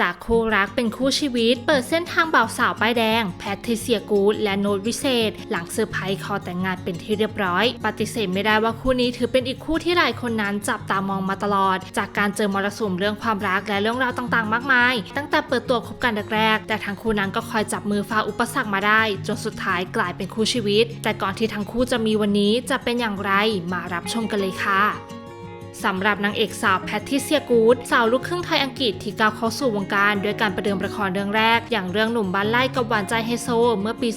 จากคู่รักเป็นคู่ชีวิต เปิดเส้นทางบ่าวสาวป้ายแดง แพทริเซียกูดและโนตวิเศษ หลังเซอร์ไพรส์ขอแต่งงานเป็นที่เรียบร้อย ปฏิเสธไม่ได้ว่าคู่นี้ถือเป็นอีกคู่ที่หลายคนนั้นจับตามองมาตลอด จากการเจอมรสุมเรื่องความรักและเรื่องราวต่างๆ มากมาย ตั้งแต่เปิดตัวคบกันแรกๆแต่ทั้งคู่นั้นก็คอยจับมือฝ่าอุปสรรคมาได้ จนสุดท้ายกลายเป็นคู่ชีวิต แต่ก่อนที่ทั้งคู่จะมีวันนี้จะเป็นอย่างไรมารับชมกันเลยค่ะ สำหรับนางเอกสาวแพทริเซียกูดสาวลูกครึ่งไทยอังกฤษที่ก้าวเข้าสู่วงการด้วยการประเดิมละครเรื่องแรก อย่างเรื่องหนุ่มบ้านไล่กับหวานใจไฮโซ เมื่อปี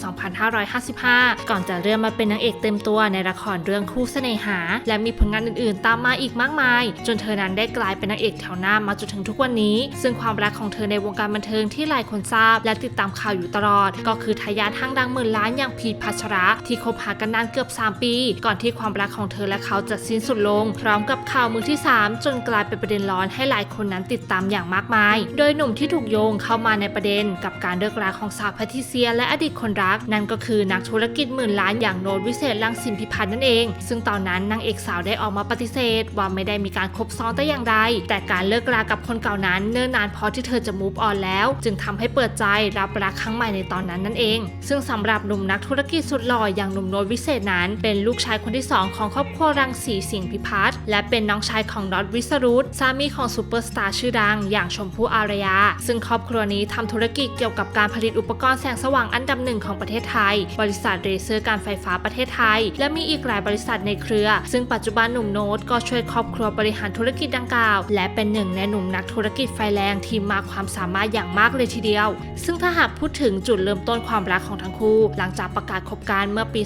2555 ก่อนจะเริ่มมาเป็นนางเอกเต็มตัวในละครเรื่องคู่เสน่หา และมีผลงานอื่นๆ ตามมาอีกมากมาย จนเธอนั้นได้กลายเป็นนางเอกแถวหน้ามาจนถึงทุกวันนี้ ซึ่งความรักของเธอในวงการบันเทิงที่หลายคนทราบ และติดตามข่าวอยู่ตลอด ก็คือทายาทห้างดังหมื่นล้านอย่างพีพัชระที่คบหากันนานเกือบ 3 ปี ก่อนที่ความรักของเธอและเขาจะสิ้นสุดลง พร้อมกับข่าวมือที่ 3 จนกลายเป็นประเด็นร้อนให้หลายคนนั้นติดตามอย่างมากมาย โดยหนุ่มที่ถูกโยงเข้ามาในประเด็น กับการเลิกราของสาวแพทิเซีย และอดีตคนรัก นั่นก็คือนักธุรกิจหมื่นล้านอย่างโนตวิเศษลังสินพิพัฒน์นั่นเอง ซึ่งตอนนั้นนางเอกสาวได้ออกมาปฏิเสธ ว่าไม่ได้มีการคบซ้อนแต่อย่างใดแต่การเลิกรากับคนเก่านั้นเนิ่นนานพอที่เธอจะมูฟออนแล้ว จึงทำให้เปิดใจรับรักครั้งใหม่ในตอนนั้นนั่นเอง ซึ่งสำหรับหนุ่มนักธุรกิจสุดหล่ออย่างหนุ่มโนตวิเศษนั้น เป็นลูกชายคนที่สองของครอบครัวรังสีสิงพิพัฒน์และเป็นน้องชายของน็อตวิสรุตสามีของซูเปอร์สตาร์ชื่อดัง อย่างชมพู่อารยา ซึ่งครอบครัวนี้ทำธุรกิจเกี่ยวกับการผลิตอุปกรณ์แสงสว่างอันดับหนึ่งของประเทศไทย บริษัทเรเซอร์การไฟฟ้าประเทศไทย และมีอีกหลายบริษัทในเครือ ซึ่งปัจจุบันหนุ่มโน้ตก็ช่วยครอบครัวบริหารธุรกิจดังกล่าว และเป็นหนึ่งในหนุ่มนักธุรกิจไฟแรงที่มาความสามารถอย่างมากเลยทีเดียว ซึ่งถ้าหากพูดถึงจุดเริ่มต้นความรักของทั้งคู่ หลังจากประกาศคบกันเมื่อปี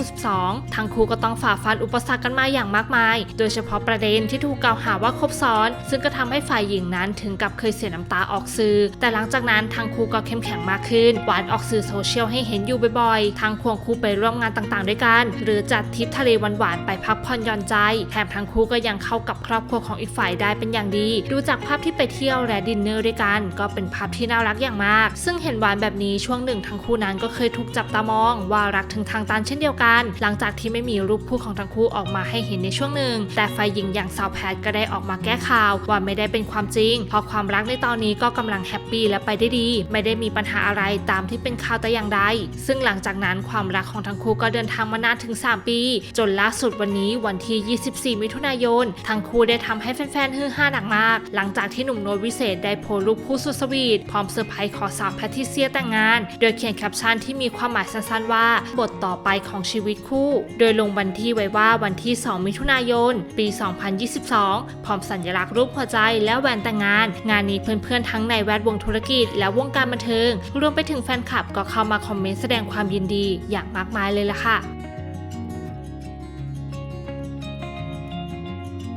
2562 ทั้งคู่ก็ต้องฝ่าฟันอุปสรรคกันมาอย่างมากมาย โดยเฉพาะประเด็นที่ถูกกล่าวหาว่าคบซ้อน ซึ่งก็ทำให้ฝ่ายหญิงนั้นถึงกับเคยเสียน้ำตาออกสื่อ แต่หลังจากนั้นทั้งคู่ก็เข้มแข็งมากขึ้น หวานออกสื่อโซเชียลให้เห็นอยู่บ่อยๆทั้งควงคู่ไปร่วมงานต่างๆ ด้วยกัน หรือจัดทริปทะเลหวานๆไปพักผ่อนหย่อนใจ แถมทั้งคู่ก็ยังเข้ากับครอบครัวของอีกฝ่ายได้เป็นอย่างดี ดูจากภาพที่ไปเที่ยวและดินเนอร์ด้วยกัน ก็เป็นภาพที่น่ารักอย่างมาก ซึ่งเห็นหวานแบบนี้ช่วงหนึ่งทั้งคู่นั้นก็เคยถูกจับตามอง ว่ารักถึงทางตันเช่นเดียวกัน หลังจากที่ไม่มีรูปคู่ของทั้งคู่ออกมาให้เห็นในช่วงหนึ่ง แต่ฝ่ายหญิงอย่างสาวแพทก็ได้ออกมาแก้ข่าวว่าไม่ได้เป็นความจริง เพราะความรักในตอนนี้ก็กำลังแฮปปี้และไปได้ดี ไม่ได้มีปัญหาอะไรตามที่เป็นข่าวแต่อย่างใด ซึ่งหลังจากนั้นความรักของทั้งคู่ก็เดินทางมานานถึง 3 ปี จนล่าสุดวันนี้วันที่ 24 มิถุนายน ทั้งคู่ได้ทำให้แฟนๆฮือฮาหนักมาก หลังจากที่หนุ่มโนวิเศษได้โพสรูปคู่สุดสวีทพร้อมเซอร์ไพรส์ขอสาวแพทิเซียแต่งงาน โดยเขียนแคปชั่นที่มีความหมายสั้นๆ ว่าบทต่อไปของชีวิตคู่ โดยลงวันที่ไว้ว่าวันที่ 2 มิถุนายน ปี2022 พร้อมสัญลักษณ์รูปหัวใจและแหวนแต่งงาน งานนี้เพื่อนๆ ทั้งในแวดวงธุรกิจ และวงการบันเทิง รวมไปถึงแฟนคลับก็เข้ามาคอมเมนต์แสดงความยินดีอย่างมากมายเลยล่ะค่ะ